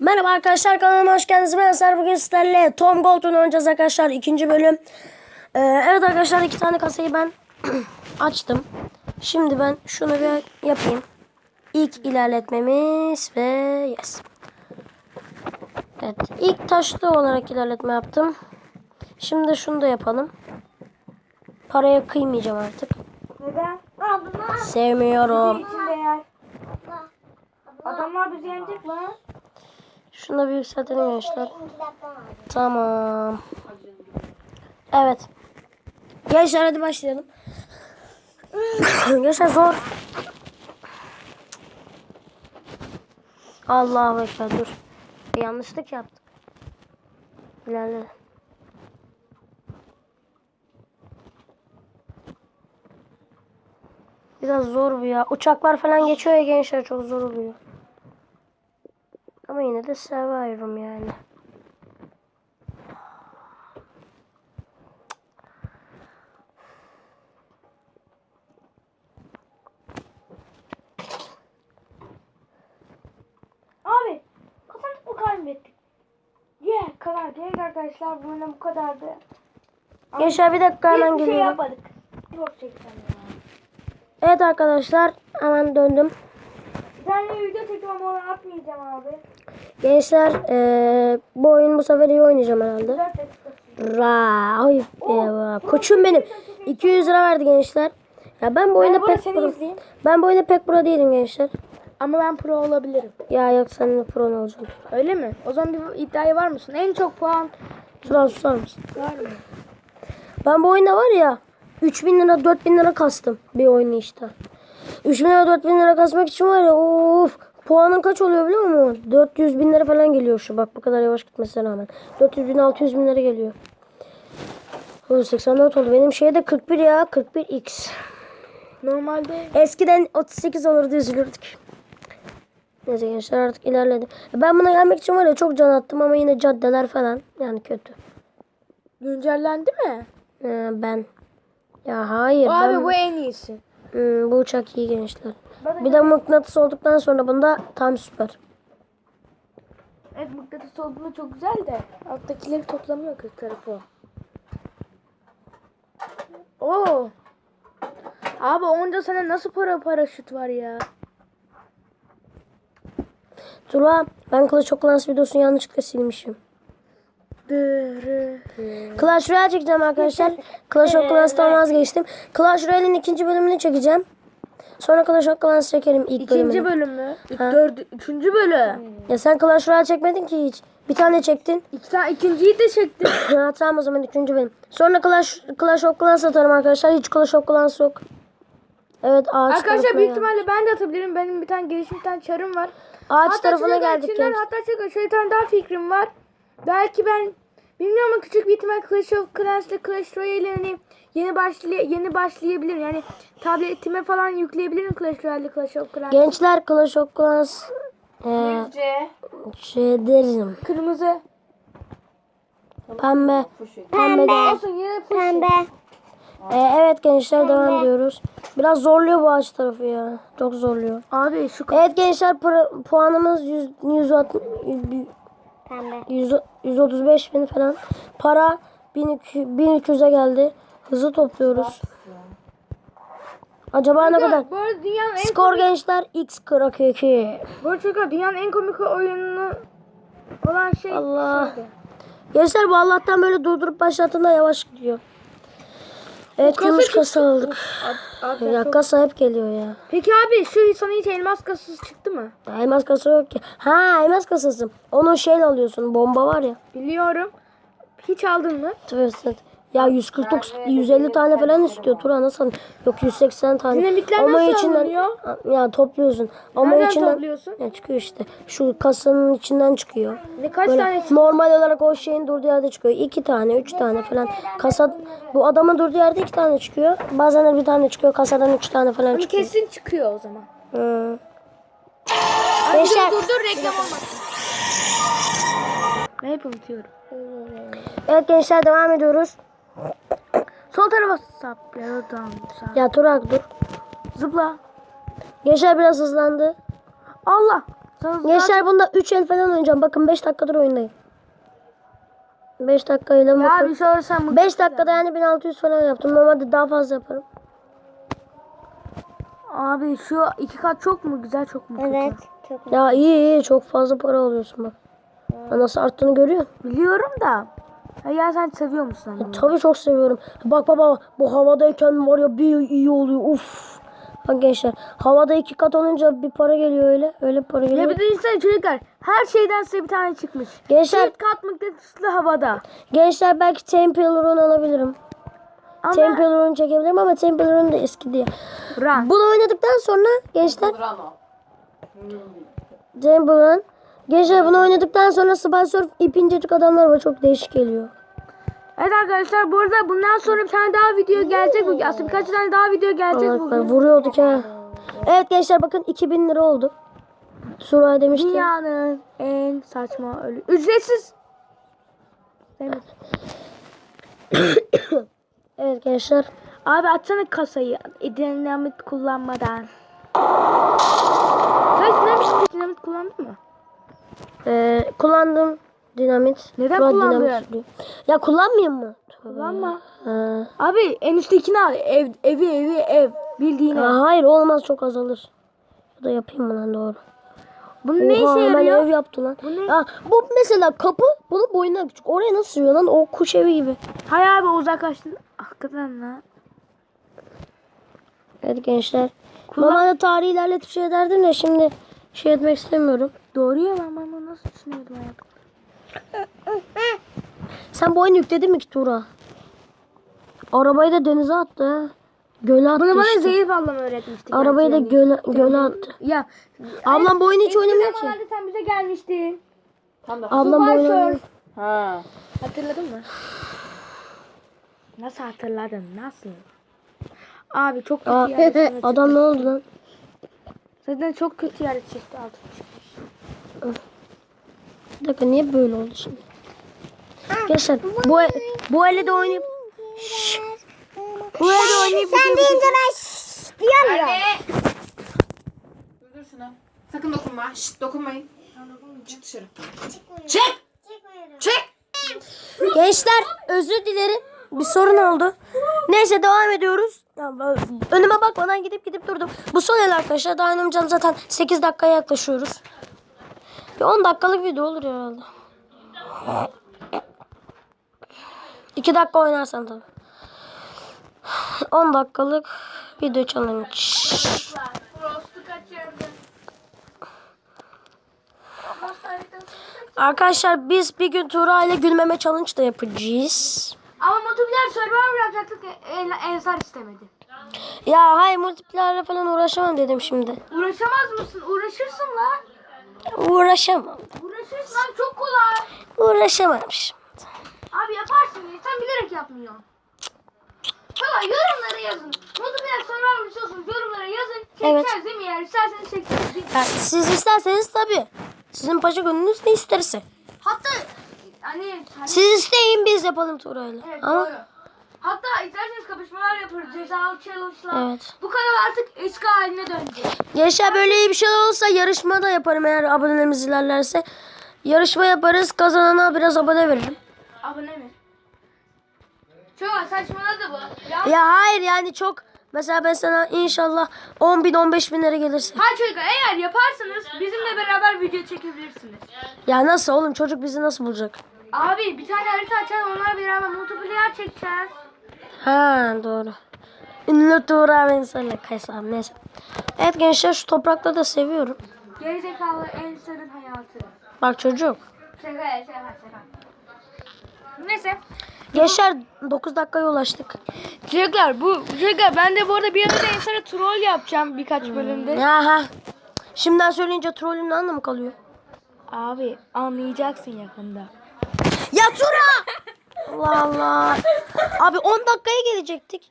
Merhaba arkadaşlar kanalıma hoş geldiniz. Ben Eser. Bugün sizlerle Tom Gold'un oynayacağız arkadaşlar. ikinci bölüm. Ee, evet arkadaşlar iki tane kasayı ben açtım. Şimdi ben şunu bir yapayım. İlk ilerletmemiz ve yes. Evet ilk taşlı olarak ilerletme yaptım. Şimdi şunu da yapalım. Paraya kıymayacağım artık. Neden? Sevmiyorum. Adamlar bizi yenecek lan. Şunu da bir yükseltelim gençler. Tamam. Evet. Gençler hadi başlayalım. gençler zor. Allahu Ekber dur. Bir yanlışlık yaptık. İlerle. Biraz zor bu ya. Uçaklar falan geçiyor ya gençler çok zor oluyor. Ama yine de seviyorum yani. Abi kazandık mı kaybettik? Yeah kadar değil arkadaşlar. Bu ne bu kadardı. Gençler bir dakika hemen Hiçbir şey geliyorum. yapmadık. Yok çekeceğim ya. Evet arkadaşlar hemen döndüm. Tane video ama onu atmayacağım abi. Gençler eee, bu oyun bu sefer iyi oynayacağım herhalde. Ra, ay, eyvah. Koçum benim. 200 lira verdi gençler. Ya ben bu oyunda pek pro, izleyeyim. ben bu oyunda pek pro değilim gençler. Ama ben pro olabilirim. Ya yok senin de pro ne olacaksın? Öyle mi? O zaman bir iddiaya var mısın? En çok puan Turan susar mısın? var mı? Ben bu oyunda var ya 3000 lira 4000 lira kastım bir oyunu işte. 3000 lira 4000 lira kasmak için var ya of puanın kaç oluyor biliyor musun? 400 bin lira falan geliyor şu bak bu kadar yavaş gitmesine rağmen. 400 bin 600 bin lira geliyor. O 84 oldu. Benim şeyde 41 ya 41x. Normalde Eskiden 38 olurdu üzülürdük. Neyse gençler artık ilerledi. Ben buna gelmek için var ya çok can attım ama yine caddeler falan yani kötü. güncellendi mi? Ee, ben ya hayır Abi ben... bu en iyisi. Hmm, bu uçak iyi gençler. Bir de mıknatıs olduktan sonra bunda tam süper. Evet mıknatıs olduğunda çok güzel de alttakileri toplamıyor kız tarafı. Oo. Abi onca sene nasıl para paraşüt var ya? Tula ben of Clans videosunu yanlışlıkla silmişim. Clash Royale çekeceğim arkadaşlar. Clash of Clans'tan vazgeçtim. Clash Royale'in ikinci bölümünü çekeceğim. Sonra Clash of Clans çekerim ilk İkinci bölümünü. bölüm mü? Ha. Dördü, üçüncü bölüm. Ya sen Clash Royale çekmedin ki hiç. Bir tane çektin. İki tane ikinciyi de çektim. ha, tamam o zaman üçüncü bölüm. Sonra Clash, Clash of Clans atarım arkadaşlar. Hiç Clash of Clans yok. Evet ağaç Arkadaşlar büyük ihtimalle ben de atabilirim. Benim bir tane gelişim bir tane çarım var. Ağaç Hatta tarafına geldik. Hatta şöyle, şöyle bir tane daha fikrim var. Belki ben bilmiyorum ama küçük bir ihtimal Clash of Clans'la Clash Royale hani yeni başlay yeni başlayabilirim. Yani tabletime falan yükleyebilirim Clash Royale'le Clash of Clans. Gençler Clash of Clans e, C. şey derim. Kırmızı. Pembe. Pembe. yine Pembe. E, evet gençler devam ediyoruz. Biraz zorluyor bu ağaç tarafı ya. Çok zorluyor. Abi şu Evet gençler pu- puanımız 100, 160, 100, 135 bin falan. Para 1200'e geldi. Hızlı topluyoruz. Acaba ne kadar? Bu arada dünyanın en Skor gençler x42. bu arada çocuklar dünyanın en komik oyunu olan şey Allah. şeydi. Gençler bu Allah'tan böyle durdurup başlattığında yavaş gidiyor. Evet kasa gümüş kasa aldık. Abi, Ya kasa hep geliyor ya. Peki abi şu sana hiç elmas kasası çıktı mı? Elmas kasa yok ki. Ha elmas kasası. Onu şeyle alıyorsun. Bomba var ya. Biliyorum. Hiç aldın mı? Evet. Ya 149 150 tane falan istiyor Turan nasıl? Yok 180 tane. Dinamitler Ama nasıl içinden alınıyor? ya topluyorsun. Ama Nereden içinden topluyorsun? ya çıkıyor işte. Şu kasanın içinden çıkıyor. Ne kaç Böyle tane çıktı? normal olarak o şeyin durduğu yerde çıkıyor. iki tane, üç tane falan. Kasa bu adamın durduğu yerde iki tane çıkıyor. Bazen de bir tane çıkıyor. Kasadan üç tane falan Hani çıkıyor. kesin çıkıyor o zaman. Hı. Ay, Beşer. dur dur reklam olmasın. Ben hep unutuyorum. Evet gençler devam ediyoruz. Sol tarafa sap ya da tamam sağ. Ya Turak dur. Zıpla. Gençler biraz hızlandı. Allah. Sana Gençler bunda 3 el falan oynayacağım. Bakın 5 dakikadır oyundayım. 5 dakikayla ya bakın. bir şey olursa mutlu 5 dakikada yani 1600 falan yaptım. Normalde daha fazla yaparım. Abi şu iki kat çok mu güzel çok mu kötü? Evet. Çok Ya iyi iyi çok fazla para alıyorsun bak. Ya Nasıl arttığını görüyor? Biliyorum da. Ya, ya sen seviyor musun hani? Tabii çok seviyorum. Bak baba bu havadayken var ya bir iyi oluyor. Uf. Bak gençler havada iki kat olunca bir para geliyor öyle. Öyle para Ya geliyor. bir de insan çocuklar her şeyden size bir tane çıkmış. Gençler Çift kat mıknatıslı havada. gençler belki Temple Run alabilirim. Ama Temple Run çekebilirim ama Temple Run da eski diye. Run. Bunu oynadıktan sonra gençler Temple Run. Gençler bunu oynadıktan sonra Spy Surf ipincecik adamlar var çok değişik geliyor. Evet arkadaşlar bu arada bundan sonra bir tane daha video gelecek. bugün. Aslında birkaç tane daha video gelecek Allah bugün. vuruyorduk ha. Evet gençler bakın 2000 lira oldu. Suray demişti. Dünyanın en saçma ölü. Ücretsiz. Evet gençler. Abi açsana kasayı. Dinamit kullanmadan. Sen dinamit, dinamit kullandın mı? Ee, kullandım dinamit. Neden dinamit sürüyor. Ya kullanmayayım mı? Kullanma. Ha. Abi en üsttekini al. Ev, evi evi ev. Bildiğin ev. Ha, hayır olmaz çok azalır. Ya da yapayım mı lan doğru. Bunun ne işe Oha, yarıyor? ev yaptı lan. Bu ne? Ya, bu mesela kapı bunun boyundan küçük. Oraya nasıl sürüyor lan? O kuş evi gibi. Hay abi uzaklaştın. Hakikaten lan. Evet gençler. Kullan- Normalde tarihi ilerletip şey ederdim de şimdi şey etmek istemiyorum. Doğru ya ben bunu nasıl düşünüyordum hayatım? Sen bu oyunu yükledin mi ki Tuğra? Arabayı da denize attı ha. Göle attı Bunu bana işte. Zeynep ablam öğretmişti. Arabayı da göle, göle attı. Ya. Ablam bu oyunu hiç oynamıyor ki. zamanlarda sen bize gelmiştin. Ablam bu oyunu. Ha. Hatırladın mı? Nasıl hatırladın? Nasıl? Abi çok kötü Aa, yerde adam ne oldu lan? Zaten çok kötü yerde çıktı altı çıkmış. Bir dakika niye böyle oldu şimdi? Gençler bu, bu ele de oynayıp Bu evde oynayıp Sen deyince ben şşş diyorum ya. Dur şuna. Sakın dokunma. Şşt dokunmayın. Çık dışarı. Çık. Çık. Gençler özür dilerim. Bir sorun oldu. Neyse devam ediyoruz. Önüme bakmadan gidip gidip durdum. Bu son el arkadaşlar. Daha oynamayacağım zaten 8 dakikaya yaklaşıyoruz. Bir 10 dakikalık video olur herhalde. 2 dakika oynarsan tabii. 10 dakikalık video challenge. Arkadaşlar biz bir gün Tuğra ile gülmeme challenge da yapacağız. Ama multiplayer server yapacaktık. En, Ensar istemedi. Ya hayır multiplayer'le falan uğraşamam dedim şimdi. Uğraşamaz mısın? Uğraşırsın lan. Uğraşamam. Uğraşırsın lan çok kolay. Uğraşamam şimdi. Abi yaparsın ya. Sen bilerek yapmıyorsun. Valla yorumlara yazın. Multiplayer server istiyorsunuz yorumlara yazın. Evet. Çekeceğiz değil mi yani? İsterseniz çekeceğiz. değil mi? Ya siz isterseniz tabii. Sizin paşa gönlünüz ne isterse. Hatta hani, hani Siz isteyin biz yapalım Tuğra'yla. evet, Ama doğru. Hatta isterseniz kapışmalar yaparız. Cezalı challenge'lar. Evet. Bu kanal artık eski haline dönecek. Yaşa böyle iyi bir şey olursa yarışma da yaparım eğer abonelerimiz ilerlerse. Yarışma yaparız. Kazanana biraz abone veririm. Abone mi? Çok saçmaladı bu. Ya. Ya hayır yani çok mesela ben sana inşallah 10 bin 15 bin lira gelirse. Hayır çocuklar eğer yaparsanız bizimle beraber video çekebilirsiniz. Ya nasıl oğlum çocuk bizi nasıl bulacak? Abi bir tane harita açalım onlarla beraber multiplayer çekeceğiz. Ha doğru. Ünlü Tuğra ben sana kaysam neyse. Evet gençler şu toprakları da seviyorum. Gerizekalı Ensar'ın hayatı. Bak çocuk. Şaka şaka şaka. Neyse. Gençler 9 dakikaya ulaştık. Çocuklar bu çocuklar ben de bu arada bir arada Ensar'a troll yapacağım birkaç bölümde. Ya ha. Şimdiden söyleyince trollün ne anlamı kalıyor? Abi anlayacaksın yakında. Ya Tura! Allah Allah. Abi 10 dakikaya gelecektik.